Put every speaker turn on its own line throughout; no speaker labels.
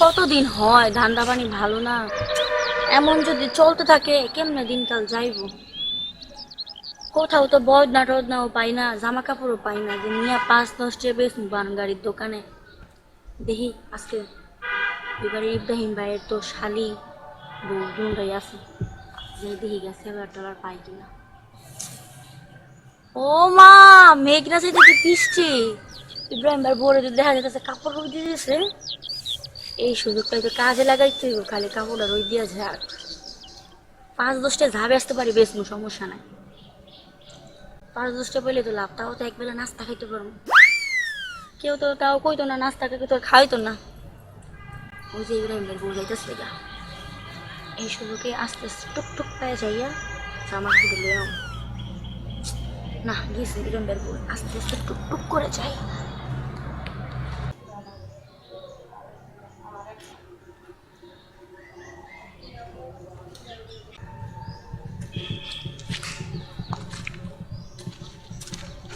কতদিন হয়? ধান্দা পানি ভালো না? এমন যদি চলতে থাকে, কেমনে দিনকাল যাইব? কোথাও তো বদ না টদ নাও পাই না জামা কাপড়ও পাই না যে নিয়ে পাঁচ দশটা বেশ বান গাড়ির দোকানে। দেখি, আজকে এবারে ইব্রাহিম ভাইয়ের তো শালি বউ আছে। যে দেখি গেছে, এবার ডলার পাই কিনা। ও মা, মেঘনা সাথে কি বৃষ্টি। ইব্রাহিম ভাই বলে যদি দেখা যাচ্ছে কাপড় দিয়েছে। এই সুযোগটা তো কাজে লাগাইতে হইব, খালি কাপড়টা রই দিয়া যাক পাঁচ দশটা ঝাবে আসতে পারি বেশ কোনো সমস্যা নাই। পাঁচ দশটা পেলে তো লাভ, তাও তো একবেলা নাস্তা খাইতে পারব। কেউ তো তাও কইতো না, নাস্তা খাইতে তো খাইতো না। ওই যে ইব্রাহিমের বউ যাইতেছে গা। এই সুযোগে আস্তে আস্তে টুকটুক পায়ে যাইয়া জামা কাপড় লিয়াও না, গেছে ইব্রাহিমের বউ, আস্তে আস্তে টুকটুক করে যাই।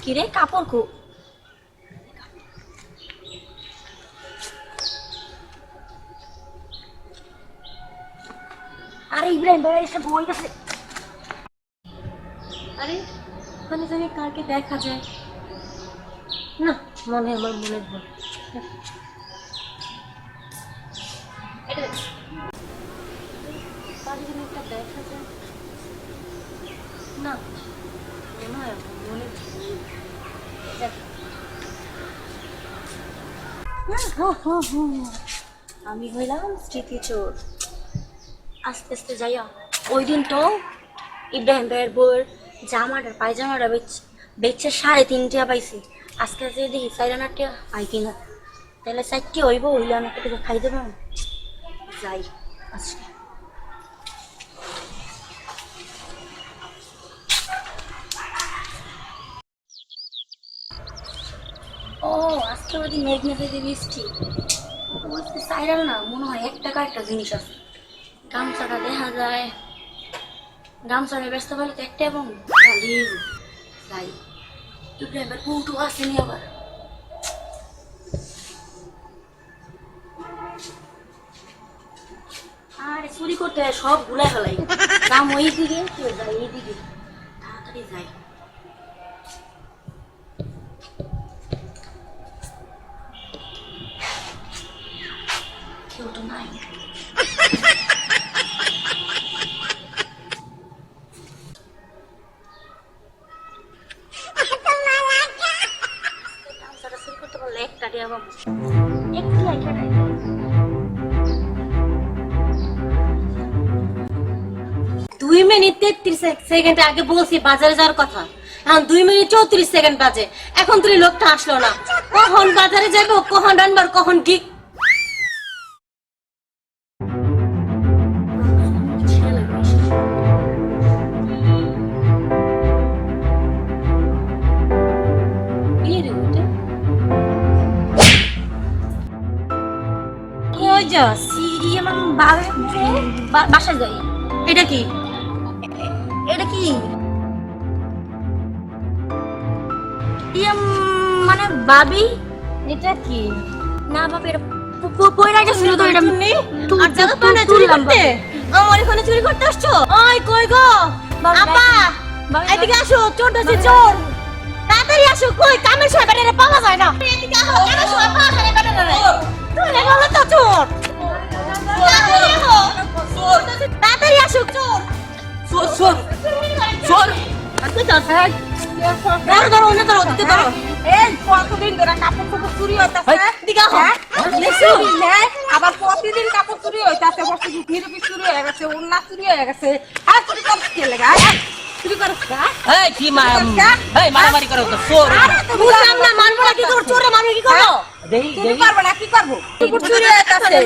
কিরে কাপড় কো আরে ইব্রাহিম ভাই, এসে বই গেছে
আরে, ওখানে জানি কাকে দেখা যায়। না, মনে হয় আমার মনে ভুল এটা দেখ। কাকে জানি একটা দেখা যায় না মনে হয় আমার মনের ভুল যাক।
আমি হইলাম স্মৃতিচোর আস্তে আস্তে যাইয়া ওই দিন তো ইব্রাহিম ভাইয়ের বউয়ের জামাটা, পায়জামাটা বেচ বেচছে সাড়ে তিনটিয়া পাইছি। আজকে যে দেখি না টিয়া পাই কিনা। তাহলে সাইটটি হইব, হইলে আমি খাই দেবো। যাই, আজকে। ও, আজকে দিন মেঘ মেঘে দিয়ে বৃষ্টি। বলতে সাইরাল না, মনে হয় এক টাকা একটা জিনিস আছে। গামছাটা দেখা যায়। গামছাটা ব্যস্ত পারলে তো একটা এবং খালি যাই। ইব্রাহিমের পুটু আসেনি আবার। আরে, চুরি করতে সব গুলাই ফেলাই। দাম ওই দিকে কেউ যায় এই দিকে তাড়াতাড়ি যাই। কেউ তো নাই
দুই মিনিট তেত্রিশ সেকেন্ড আগে বলছি, বাজারে যাওয়ার কথা। এখন দুই মিনিট চৌত্রিশ সেকেন্ড বাজে। এখন তুই লোকটা আসলো না। কখন বাজারে যাব কখন রানবার কখন ঠিক কই যাস
সিঁড়ি আমার যাই
এটা কি
এটা কি ইয়ে মানে ভাবি
এটা কি
না বাবা
ওই কই গো আপা এদিকে আসো চোর চোর তাড়াতাড়ি আসো কই কামের সময় বেটারে পাওয়া যায় না এদিকে আসো কামের সময় পাওয়া যায় না
আবার প্রতিদিন কাপড় চুরি হইতাছে? চুরি হয়ে গেছে উন্না চুরি হয়ে গেছে। আর চুরি করছ কে লাগা? চুরি করছ
এই কি মারামারি করো তো চোর।
বুঝলাম না মানবো না কি করো চোরে মারবে কি করো
দেই দেই।
পারবে না কি করব? চুরি হইতাছে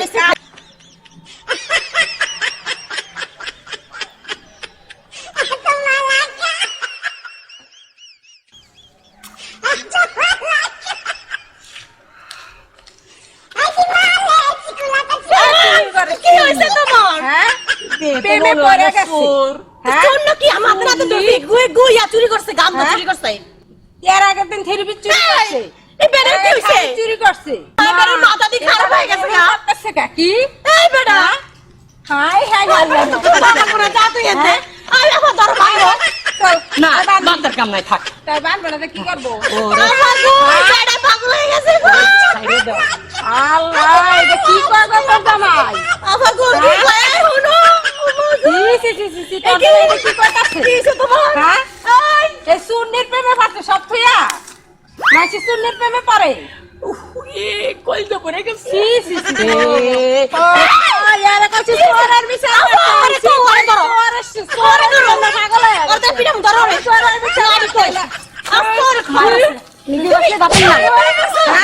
কি হয়েছে তোমার
হ্যাঁ প্রেমে গেছে। হ্যাঁ?
জন্য কি আমাদের হাতে ধরে গুই গুইয়া চুরি করছে গামছা
হ্যাঁ?
চুরি করছে।
এর আগের দিন থেরাপি চুরি করছে।
এই বেটা কি হইছে?
চুরি করছে।
এবারে মাথা দিয়ে খারাপ হয়ে গেছে গা।
করছে কা কি?
এই বেটা
হাই হাই হাই
বাবা করে যা তুই এতে। আই আমার ধর বাইরে
না বান্দার কাম নাই থাক।
তাই বান বানাতে কি করব?
আমার গো বেটা পাগল হয়ে গেছে
আল্লাহ এটা কি করবে তোর জামাই
আমার গো কি কয় হুনো
সি সি তোর কি করতেছে
কিছে তোমার?
হ্যাঁ?
এই
সুন্নির প্রেমে পাচ্ছে সব থইয়া? মাসি সুন্নির প্রেমে পারে
এ কই তো পড়ে গেছে?
সি সি সি
ইয়ার কাছে সোরের বিচার আরে ওরে ধরো সোরে ধরো না পাগল। ওর তো পিরাম ধরো রে সোরের বিচার আরে কই আপর খায় নিজে বসে বাপেন না